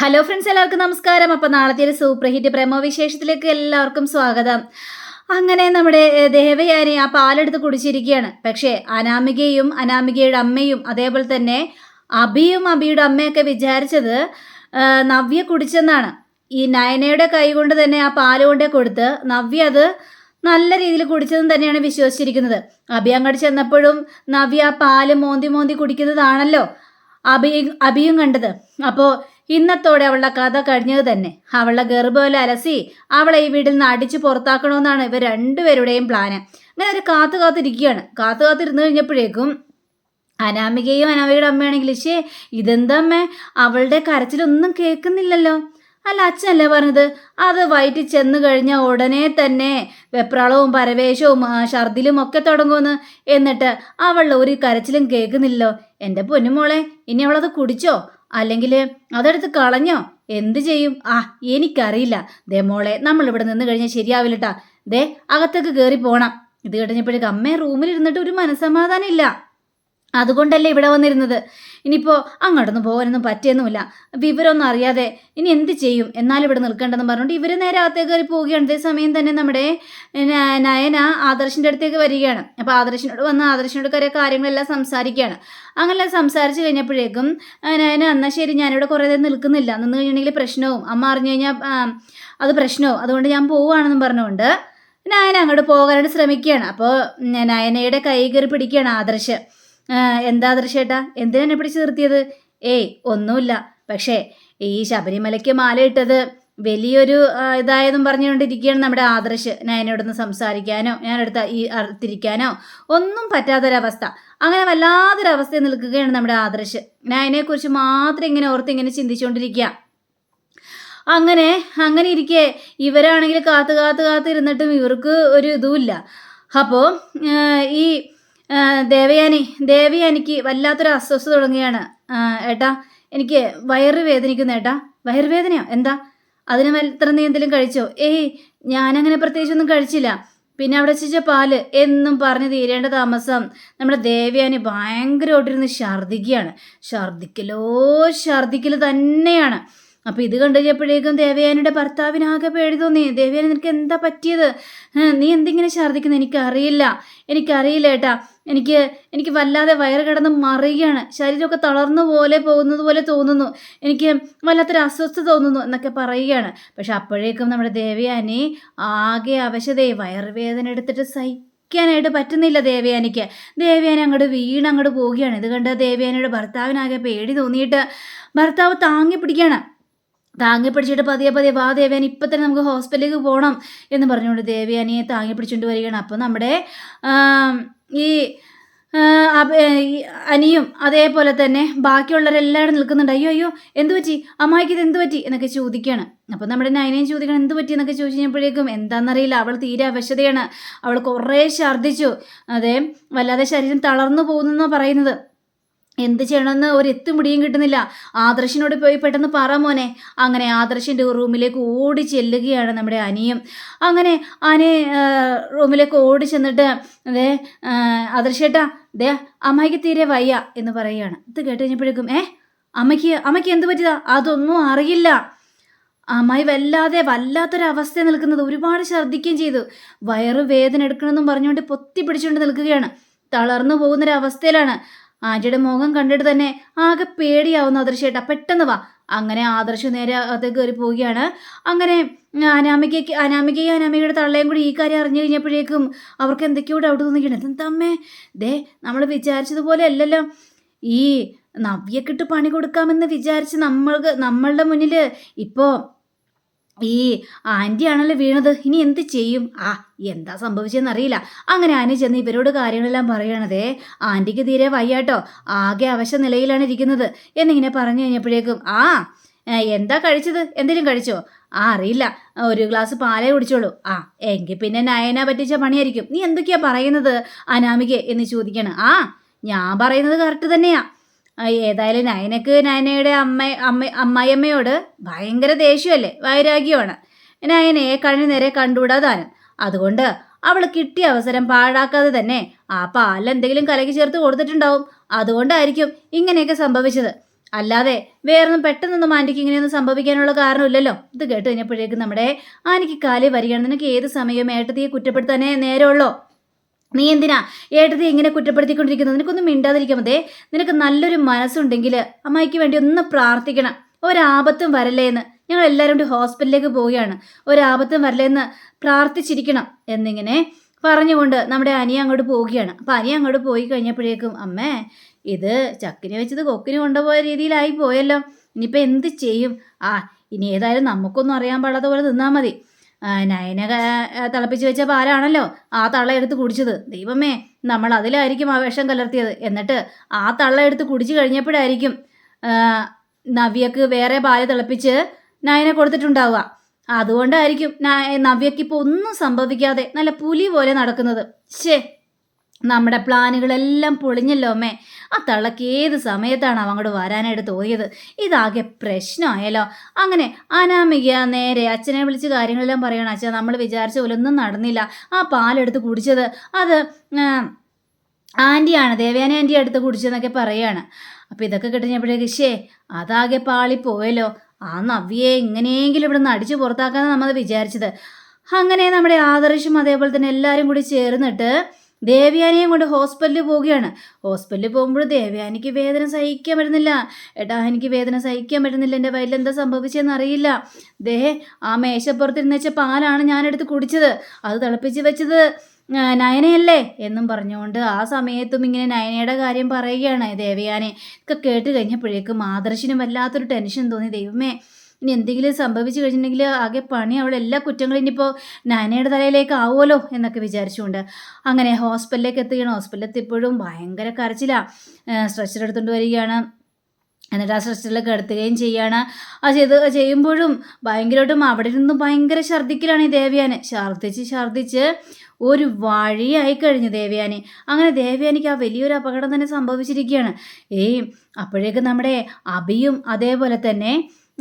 Hello friends എല്ലാവർക്കും നമസ്കാരം. അപ്പം നാളത്തെ ഒരു സൂപ്പർ ഹിറ്റ് പ്രേമോ വിശേഷത്തിലേക്ക് എല്ലാവർക്കും സ്വാഗതം. അങ്ങനെ നമ്മുടെ ദേവയാനി ആ പാലെടുത്ത് കുടിച്ചിരിക്കുകയാണ്. പക്ഷേ അനാമികയും അനാമികയുടെ അമ്മയും അതേപോലെ തന്നെ അബിയും അബിയുടെ അമ്മയൊക്കെ വിചാരിച്ചത് നവ്യ കുടിച്ചെന്നാണ്. ഈ നയനയുടെ കൈ കൊണ്ട് തന്നെ ആ പാൽ കൊണ്ടേ കൊടുത്ത് നവ്യ അത് നല്ല രീതിയിൽ കുടിച്ചതെന്ന് തന്നെയാണ് വിശ്വസിച്ചിരിക്കുന്നത്. അബി അങ്ങോട്ട് ചെന്നപ്പോഴും നവ്യ ആ പാൽ മോന്തി മോന്തി കുടിക്കുന്നതാണല്ലോ അബി അബിയും കണ്ടത്. അപ്പോൾ ഇന്നത്തോടെ അവളുടെ കഥ കഴിഞ്ഞത് തന്നെ. അവളുടെ ഗർഭമല്ല അലസി അവളെ ഈ വീട്ടിൽ നിന്ന് അടിച്ചു പുറത്താക്കണമെന്നാണ് ഇവർ രണ്ടുപേരുടെയും പ്ലാന് അങ്ങനെ അവർ കാത്തു കാത്തിരിക്കുകയാണ്. കാത്തു കാത്തിരുന്ന് കഴിഞ്ഞപ്പോഴേക്കും അനാമികയും അനാമികയുടെ അമ്മയാണെങ്കിൽ ശേ ഇതെന്താ അവളുടെ കരച്ചിലൊന്നും കേൾക്കുന്നില്ലല്ലോ. അല്ല അച്ഛനല്ലേ പറഞ്ഞത്? അത് വയറ്റിൽ ചെന്ന് കഴിഞ്ഞ ഉടനെ തന്നെ വെപ്രാളവും പരവേശവും ഛർദിലും ഒക്കെ തുടങ്ങുമെന്ന് എന്നിട്ട് അവളുടെ ഒരു കരച്ചിലും കേൾക്കുന്നില്ലല്ലോ. എന്റെ പൊന്നുമോളെ ഇനി അവളത് കുടിച്ചോ? അല്ലെങ്കിൽ അതെടുത്ത് കളഞ്ഞോ? എന്ത് ചെയ്യും? ആ എനിക്കറിയില്ല. ദേ മോളെ നമ്മൾ ഇവിടെ നിന്ന് കഴിഞ്ഞാൽ ശരിയാവില്ലട്ടാ. ദേ അകത്തേക്ക് കയറി പോകണം ഇത് കഴിഞ്ഞപ്പോഴേക്ക് അമ്മേ റൂമിൽ ഇരുന്നിട്ട് ഒരു മനസ്സമാധാനം ഇല്ല. അതുകൊണ്ടല്ലേ ഇവിടെ വന്നിരുന്നത്? ഇനിയിപ്പോൾ അങ്ങോട്ടൊന്നും പോകാനൊന്നും പറ്റിയൊന്നുമില്ല. വിവരമൊന്നും അറിയാതെ ഇനി എന്ത് ചെയ്യും? എന്നാലും ഇവിടെ നിൽക്കേണ്ടെന്ന് പറഞ്ഞുകൊണ്ട് ഇവർ നേരെ അകത്തേക്ക് കയറി പോവുകയാണ്. അതേ സമയം തന്നെ നമ്മുടെ നയന ആദർശിന്റെ അടുത്തേക്ക് വരികയാണ്. അപ്പോൾ ആദർശിനോട് വന്ന് ആദർശിനോട് കുറേ കാര്യങ്ങളെല്ലാം സംസാരിക്കുകയാണ്. അങ്ങനെ സംസാരിച്ച് കഴിഞ്ഞപ്പോഴേക്കും നയന എന്നാൽ ശരി ഞാനിവിടെ കുറേ നേരം നിൽക്കുന്നില്ല. നിന്ന് കഴിഞ്ഞിട്ടുണ്ടെങ്കിൽ പ്രശ്നവും. അമ്മ അറിഞ്ഞു കഴിഞ്ഞാൽ അത് പ്രശ്നവും. അതുകൊണ്ട് ഞാൻ പോവുകയാണെന്നും പറഞ്ഞുകൊണ്ട് നയന അങ്ങോട്ട് പോകാനായിട്ട് ശ്രമിക്കുകയാണ്. അപ്പോൾ നയനയുടെ കൈ കയറി പിടിക്കുകയാണ് ആദർശ്. എന്താ ദൃശ്യേട്ടാ? എന്തിനാ എന്നെ പിടിച്ച് നിർത്തിയത്? ഏയ് ഒന്നുമില്ല. പക്ഷേ ഈ ശബരിമലയ്ക്ക് മാല ഇട്ടത് വലിയൊരു ഇതായതും പറഞ്ഞുകൊണ്ടിരിക്കുകയാണ് നമ്മുടെ ആദർശ്. ഞാൻ എന്നോടൊന്ന് സംസാരിക്കാനോ എടുത്ത ഈ അർത്തിരിക്കാനോ ഒന്നും പറ്റാത്തൊരവസ്ഥ. അങ്ങനെ വല്ലാത്തൊരവസ്ഥയിൽ നിൽക്കുകയാണ് നമ്മുടെ ആദർശ്. ഞാൻ അതിനെക്കുറിച്ച് മാത്രം ഇങ്ങനെ ഓർത്ത് ഇങ്ങനെ ചിന്തിച്ചുകൊണ്ടിരിക്കുക. അങ്ങനെ അങ്ങനെ ഇരിക്കേ. ഇവരാണെങ്കിൽ കാത്തു കാത്തു കാത്തു ഇരുന്നിട്ടും ഇവർക്ക് ഒരു ഇതുമില്ല. അപ്പോൾ ഈ ദേവയാനി ദേവയാനിക്ക് വല്ലാത്തൊരു അസ്വസ്ഥത തുടങ്ങുകയാണ്. ഏട്ടാ എനിക്ക് വയറ് വേദനിക്കുന്നു ഏട്ടാ. വയറുവേദനയോ എന്താ? അതിന് എത്ര നീ എന്തെങ്കിലും കഴിച്ചോ? ഏയ് ഞാനങ്ങനെ പ്രത്യേകിച്ചൊന്നും കഴിച്ചില്ല. പിന്നെ അവിടെ വെച്ച പാൽ എന്നും പറഞ്ഞ് തീരേണ്ട താമസം നമ്മുടെ ദേവയാനി ഭയങ്കരമായിട്ടിരുന്ന് ഛർദ്ദിക്കുകയാണ്. ഛർദ്ദിക്കലോ ഛർദ്ദിക്കൽ തന്നെയാണ്. അപ്പോൾ ഇത് കണ്ടു കഴിഞ്ഞപ്പോഴേക്കും ദേവയാനിയുടെ ഭർത്താവിനാകെ പേടി തോന്നി. ദേവയാനി നിനക്ക് എന്താ പറ്റിയത്? നീ എന്തിങ്ങനെ ഛർദ്ദിക്കുന്നത് എനിക്കറിയില്ല. എനിക്കറിയില്ല ഏട്ടാ. എനിക്ക് എനിക്ക് വല്ലാതെ വയറ് കിടന്ന് മറിയുകയാണ്. ശരീരമൊക്കെ തളർന്നു പോലെ പോകുന്നത് പോലെ തോന്നുന്നു. എനിക്ക് വല്ലാത്തൊരു അസ്വസ്ഥ തോന്നുന്നു എന്നൊക്കെ പറയുകയാണ്. പക്ഷെ അപ്പോഴേക്കും നമ്മുടെ ദേവയാനി ആകെ അവശതയെ വയറുവേദന എടുത്തിട്ട് സഹിക്കാനായിട്ട് പറ്റുന്നില്ല ദേവയാനിക്ക്. ദേവയാനി അങ്ങോട്ട് വീണ് അങ്ങോട്ട് പോവുകയാണ്. ഇത് കണ്ട് ദേവയാനിയുടെ ഭർത്താവിനാകെ പേടി തോന്നിയിട്ട് ഭർത്താവ് താങ്ങി പിടിക്കുകയാണ്. താങ്ങി പിടിച്ചിട്ട് പതിയെ പതിയെ വാ ദേവയാനി ഇപ്പം തന്നെ നമുക്ക് ഹോസ്പിറ്റലിലേക്ക് പോകണം എന്ന് പറഞ്ഞുകൊണ്ട് ദേവയാനിയെ താങ്ങി പിടിച്ചുകൊണ്ട് വരികയാണ്. അപ്പോൾ നമ്മുടെ ഈ അനിയും അതേപോലെ തന്നെ ബാക്കിയുള്ളവരെല്ലാവരും നിൽക്കുന്നുണ്ട്. അയ്യോ അയ്യോ എന്ത് പറ്റി? അമ്മായിക്ക് ഇത് എന്ത് പറ്റി? എന്നൊക്കെ ചോദിക്കുകയാണ്. അപ്പോൾ നമ്മുടെ നയനയും ചോദിക്കണം എന്ത് പറ്റി എന്നൊക്കെ ചോദിച്ചു കഴിഞ്ഞപ്പോഴേക്കും എന്താണെന്നറിയില്ല അവൾ തീരെ അവശതയാണ്. അവൾ കുറേ ഛർദ്ദിച്ചു. അതെ വല്ലാതെ ശരീരം തളർന്നു പോകുന്നെന്നാണ് പറയുന്നത്. എന്ത് ചെയ്യണമെന്ന് ഒരു എത്തും പിടിയും കിട്ടുന്നില്ല. ആദർശിനോട് പോയി പെട്ടെന്ന് പറ മോനെ. അങ്ങനെ ആദർശിന്റെ റൂമിലേക്ക് ഓടി ചെല്ലുകയാണ് നമ്മുടെ അനിയും. അങ്ങനെ അനി റൂമിലേക്ക് ഓടി ചെന്നിട്ട് അതെ ആദർശേട്ടാ ദേ അമ്മയ്ക്ക് തീരെ വയ്യ എന്ന് പറയുകയാണ്. ഇത് കേട്ട് കഴിഞ്ഞപ്പോഴേക്കും ഏ അമ്മയ്ക്ക് അമ്മയ്ക്ക് എന്ത് പറ്റിയതാ? അതൊന്നും അറിയില്ല. അമ്മായി വല്ലാതെ വല്ലാത്തൊരവസ്ഥ നിൽക്കുന്നത് ഒരുപാട് ഛർദ്ദിക്കുകയും ചെയ്തു. വയറ് വേദന എടുക്കണമെന്നും പറഞ്ഞുകൊണ്ട് പൊത്തി പിടിച്ചുകൊണ്ട് നിൽക്കുകയാണ്. തളർന്നു പോകുന്നൊരവസ്ഥയിലാണ്. ആന്റിയുടെ മുഖം കണ്ടിട്ട് തന്നെ ആകെ പേടിയാവുന്ന ആദർശേട്ടാ. പെട്ടെന്ന് വാ. അങ്ങനെ ആദർശ് നേരെ അത് കയറി പോവുകയാണ്. അങ്ങനെ അനാമികയ്ക്ക് അനാമികയും അനാമികയുടെ തള്ളയും കൂടി ഈ കാര്യം അറിഞ്ഞു കഴിഞ്ഞപ്പോഴേക്കും അവർക്ക് എന്തൊക്കെയോ ഡൗട്ട് തോന്നിക്കണം എന്തമ്മേ ദേ നമ്മൾ വിചാരിച്ചതുപോലെ അല്ലല്ലോ. ഈ നവ്യക്കിട്ട് പണി കൊടുക്കാമെന്ന് വിചാരിച്ച് നമ്മൾക്ക് നമ്മളുടെ മുന്നിൽ ഇപ്പോൾ ഈ ആന്റിയാണല്ലോ വീണത്. ഇനി എന്ത് ചെയ്യും? ആ എന്താ സംഭവിച്ചതെന്ന് അറിയില്ല. അങ്ങനെ ആനി ചെന്ന് ഇവരോട് കാര്യങ്ങളെല്ലാം പറയണതേ ആന്റിക്ക് തീരെ വയ്യാട്ടോ. ആകെ അവശ നിലയിലാണ് ഇരിക്കുന്നത്. എന്നിങ്ങനെ പറഞ്ഞു കഴിഞ്ഞപ്പോഴേക്കും ആ എന്താ കഴിച്ചത്? എന്തെങ്കിലും കഴിച്ചോ? ആ അറിയില്ല. ഒരു ഗ്ലാസ് പാലേ കുടിച്ചോളൂ. ആ എങ്കിൽ പിന്നെ നയന പറ്റിച്ച പണിയായിരിക്കും. നീ എന്തൊക്കെയാ പറയുന്നത് അനാമികെ എന്ന് ചോദിക്കണം. ആ ഞാൻ പറയുന്നത് കറക്റ്റ് തന്നെയാ. ആ, ഏതായാലും നയനക്ക് നയനയുടെ അമ്മ അമ്മ അമ്മായിയമ്മയോട് ഭയങ്കര ദേഷ്യമല്ലേ? വൈരാഗ്യമാണ്. നയനയെ കണ്ണു നേരെ കണ്ടുകൂടാ അതുകൊണ്ട് അവൾ കിട്ടിയ അവസരം പാഴാക്കാതെ തന്നെ ആ പാലെന്തെങ്കിലും കലക്കി ചേർത്ത് കൊടുത്തിട്ടുണ്ടാവും. അതുകൊണ്ടായിരിക്കും ഇങ്ങനെയൊക്കെ സംഭവിച്ചത്. അല്ലാതെ വേറൊന്നും പെട്ടെന്നൊന്നും ആന്റിക്ക് ഇങ്ങനെയൊന്നും സംഭവിക്കാനുള്ള കാരണമില്ലല്ലോ. ഇത് കേട്ട് കഴിഞ്ഞപ്പോഴേക്കും നമ്മുടെ ആനിക്ക് കാലി വരികയാണ് നിനക്ക് ഏത് സമയവും ഏട്ടത്തിയെ കുറ്റപ്പെടുത്താനേ നേരമുള്ളോ. നീ എന്തിനാ ഏട്ടത്തെ ഇങ്ങനെ കുറ്റപ്പെടുത്തിക്കൊണ്ടിരിക്കുന്നത്? നിനക്കൊന്നും മിണ്ടാതിരിക്കാൻ മതേ. നിനക്ക് നല്ലൊരു മനസ്സുണ്ടെങ്കിൽ അമ്മയ്ക്ക് വേണ്ടി ഒന്ന് പ്രാർത്ഥിക്കണം. ഒരാപത്തും വരല്ലേ എന്ന്. ഞങ്ങൾ എല്ലാവരും കൂടി ഹോസ്പിറ്റലിലേക്ക് പോവുകയാണ്. ഒരാപത്തും വരല്ലേ എന്ന് പ്രാർത്ഥിച്ചിരിക്കണം എന്നിങ്ങനെ പറഞ്ഞുകൊണ്ട് നമ്മുടെ അനിയ അങ്ങോട്ട് പോവുകയാണ്. അപ്പം അനിയ അങ്ങോട്ട് പോയി കഴിഞ്ഞപ്പോഴേക്കും അമ്മേ ഇത് ചക്കിനെ വെച്ചത് കൊക്കിന് കൊണ്ടുപോയ രീതിയിലായി പോയല്ലോ. ഇനിയിപ്പോൾ എന്ത് ചെയ്യും? ആ ഇനി ഏതായാലും നമുക്കൊന്നും അറിയാൻ പാടാത്ത പോലെ നിന്നാൽ മതി. നയന തിളപ്പിച്ചു വെച്ച പാലാണല്ലോ ആ തള്ള എടുത്ത് കുടിച്ചത്. ദൈവമേ നമ്മൾ അതിലായിരിക്കും ആ വിഷം കലർത്തിയത്. എന്നിട്ട് ആ തള്ള എടുത്ത് കുടിച്ചു കഴിഞ്ഞപ്പോഴായിരിക്കും നവ്യക്ക് വേറെ പാൽ തിളപ്പിച്ച് നയന കൊടുത്തിട്ടുണ്ടാവുക. അതുകൊണ്ടായിരിക്കും നവ്യക്ക് ഇപ്പോൾ ഒന്നും സംഭവിക്കാതെ നല്ല പുലി പോലെ നടക്കുന്നത്. ശേ നമ്മുടെ പ്ലാനുകളെല്ലാം പൊളിഞ്ഞല്ലോ അമ്മേ. ആ തള്ളക്ക് ഏത് സമയത്താണ് അങ്ങോട്ട് വരാനായിട്ട് തോന്നിയത്? ഇതാകെ പ്രശ്നമായല്ലോ. അങ്ങനെ അനാമിക നേരെ അച്ഛനെ വിളിച്ച് കാര്യങ്ങളെല്ലാം പറയണം. അച്ഛൻ നമ്മൾ വിചാരിച്ച പോലെ ഒന്നും നടന്നില്ല. ആ പാലെടുത്ത് കുടിച്ചത് അത് ആന്റിയാണ് ദേവയാനി ആന്റി അടുത്ത് കുടിച്ചതെന്നൊക്കെ പറയാണ്. അപ്പോൾ ഇതൊക്കെ കിട്ടുന്നപ്പോഴേക്ക് ശേ അതാകെ പാളി പോയല്ലോ ആ നവ്യെ എങ്ങനെയെങ്കിലും ഇവിടെ നിന്ന് അടിച്ചു പുറത്താക്കാന്ന് നമ്മൾ വിചാരിച്ചത്. അങ്ങനെ നമ്മുടെ ആദർശും അതേപോലെ തന്നെ എല്ലാവരും കൂടി ചേർന്നിട്ട് ദേവയാനിയും കൊണ്ട് ഹോസ്പിറ്റലിൽ പോവുകയാണ്. ഹോസ്പിറ്റലിൽ പോകുമ്പോൾ ദേവയാനിക്ക് വേദന സഹിക്കാൻ പറ്റുന്നില്ല. ഏട്ടാ എനിക്ക് വേദന സഹിക്കാൻ പറ്റുന്നില്ല. എന്റെ വയലിൽ എന്താ സംഭവിച്ചതെന്ന് അറിയില്ല. ദേ ആ മേശപ്പുറത്തിരുന്ന് വെച്ച പാലാണ് ഞാനെടുത്ത് കുടിച്ചത്. അത് തിളപ്പിച്ച് വെച്ചത് നയനയല്ലേ? എന്നും പറഞ്ഞുകൊണ്ട് ആ സമയത്തും ഇങ്ങനെ നയനയുടെ കാര്യം പറയുകയാണ് ദേവയാനെ. ഒക്കെ കേട്ട് കഴിഞ്ഞപ്പോഴേക്കും ആദർശിനും വല്ലാത്തൊരു ടെൻഷൻ തോന്നി. ദൈവമേ ഇനി എന്തെങ്കിലും സംഭവിച്ചു കഴിഞ്ഞിട്ടുണ്ടെങ്കിൽ ആകെ പണി അവളെ എല്ലാ കുറ്റങ്ങളും ഇനിയിപ്പോൾ നയനയുടെ തലയിലേക്ക് ആവുമല്ലോ എന്നൊക്കെ വിചാരിച്ചുകൊണ്ട് അങ്ങനെ ഹോസ്പിറ്റലിലേക്ക് എത്തുകയാണ്. ഹോസ്പിറ്റലിൽ എത്തിയപ്പോഴും ഭയങ്കര കരച്ചിലാണ് സ്ട്രെച്ചർ എടുത്തുകൊണ്ട് വരികയാണ്. എന്നിട്ട് ആ സ്ട്രെച്ചറിൽ കിടത്തുകയും ചെയ്യാണ്. ആ ചെയ്ത് ചെയ്യുമ്പോഴും ഭയങ്കരമായിട്ടും അവിടെ നിന്നും ഭയങ്കര ഛർദ്ദിക്കലാണ് ഈ ദേവ്യാന്. ഛർദ്ദിച്ച് ഛർദ്ദിച്ച് ഒരു വഴിയായി കഴിഞ്ഞു ദേവയാനി. അങ്ങനെ ദേവയാനിക്ക് ആ വലിയൊരു അപകടം തന്നെ സംഭവിച്ചിരിക്കുകയാണ്. ഏയ് അപ്പോഴേക്കും നമ്മുടെ അബിയും അതേപോലെ തന്നെ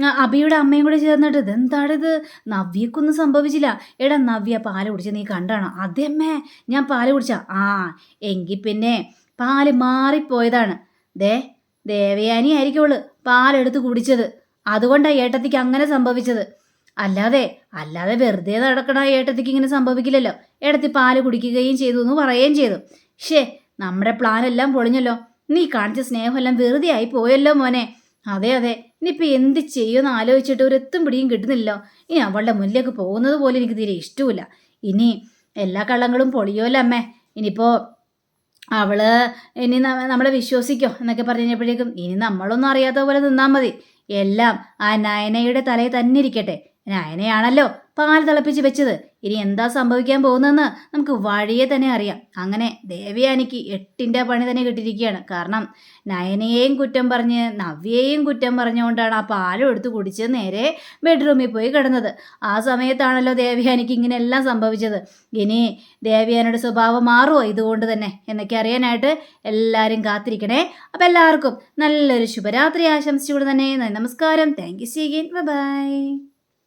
അബിയുടെ അമ്മയും കൂടെ ചേർന്നിട്ട് ഇതെന്താണിത് നവ്യക്കൊന്നും സംഭവിച്ചില്ല. എടാ നവ്യ പാൽ കുടിച്ച നീ കണ്ടാണോ? അതേമ്മേ ഞാൻ പാൽ കുടിച്ച. ആ എങ്കിൽ പിന്നെ പാൽ മാറിപ്പോയതാണ്. ദേ ദേവയാനി ആയിരിക്കുള്ളൂ പാലെടുത്ത് കുടിച്ചത്. അതുകൊണ്ടാണ് ഏട്ടത്തിക്ക് അങ്ങനെ സംഭവിച്ചത്. അല്ലാതെ അല്ലാതെ വെറുതെ നടക്കണ ഏട്ടത്തിക്ക് ഇങ്ങനെ സംഭവിക്കില്ലല്ലോ. ഏട്ടത്തി പാൽ കുടിക്കുകയും ചെയ്തു എന്ന് പറയുകയും ചെയ്തു. ഷേ നമ്മുടെ പ്ലാൻ എല്ലാം പൊളിഞ്ഞല്ലോ. നീ കാണിച്ച സ്നേഹമെല്ലാം വെറുതെ ആയി പോയല്ലോ മോനെ. അതെ അതെ. ഇനിയിപ്പോൾ എന്ത് ചെയ്യുമെന്ന് ആലോചിച്ചിട്ട് ഒരു എത്തും പിടിയും കിട്ടുന്നില്ല ഇനി അവളുടെ മുന്നിലേക്ക് പോകുന്നത് പോലെ എനിക്ക് തീരെ ഇഷ്ടമില്ല ഇനി എല്ലാ കള്ളങ്ങളും പൊളിയോല്ലോ അമ്മേ. ഇനിയിപ്പോൾ അവൾ ഇനി നമ്മളെ വിശ്വസിക്കോ എന്നൊക്കെ പറഞ്ഞപ്പോഴേക്കും ഇനി നമ്മളൊന്നും അറിയാത്ത പോലെ നിന്നാൽ മതി. എല്ലാം ആ നയനയുടെ തലയിൽ തന്നെ ഇരിക്കട്ടെ. നയനയാണല്ലോ പാൽ തിളപ്പിച്ച് വെച്ചത്. ഇനി എന്താ സംഭവിക്കാൻ പോകുന്നതെന്ന് നമുക്ക് വഴിയെ തന്നെ അറിയാം. അങ്ങനെ ദേവയാനിക്ക് എട്ടിന്റെ പണി തന്നെ കിട്ടിയിരിക്കുകയാണ്. കാരണം നയനയെയും കുറ്റം പറഞ്ഞ് നവ്യയെയും കുറ്റം പറഞ്ഞുകൊണ്ടാണ് ആ പാലും എടുത്ത് കുടിച്ച് നേരെ ബെഡ്റൂമിൽ പോയി കിടന്നത്. ആ സമയത്താണല്ലോ ദേവയാനിക്ക് ഇങ്ങനെയെല്ലാം സംഭവിച്ചത്. ഇനി ദേവയാനയുടെ സ്വഭാവം മാറുമോ ഇതുകൊണ്ട് തന്നെ? എന്നൊക്കെ അറിയാനായിട്ട് എല്ലാവരും കാത്തിരിക്കണേ. അപ്പം എല്ലാവർക്കും നല്ലൊരു ശുഭരാത്രി ആശംസിച്ചുകൊണ്ട് തന്നെ നമസ്കാരം. Thank you സീഗിൻ by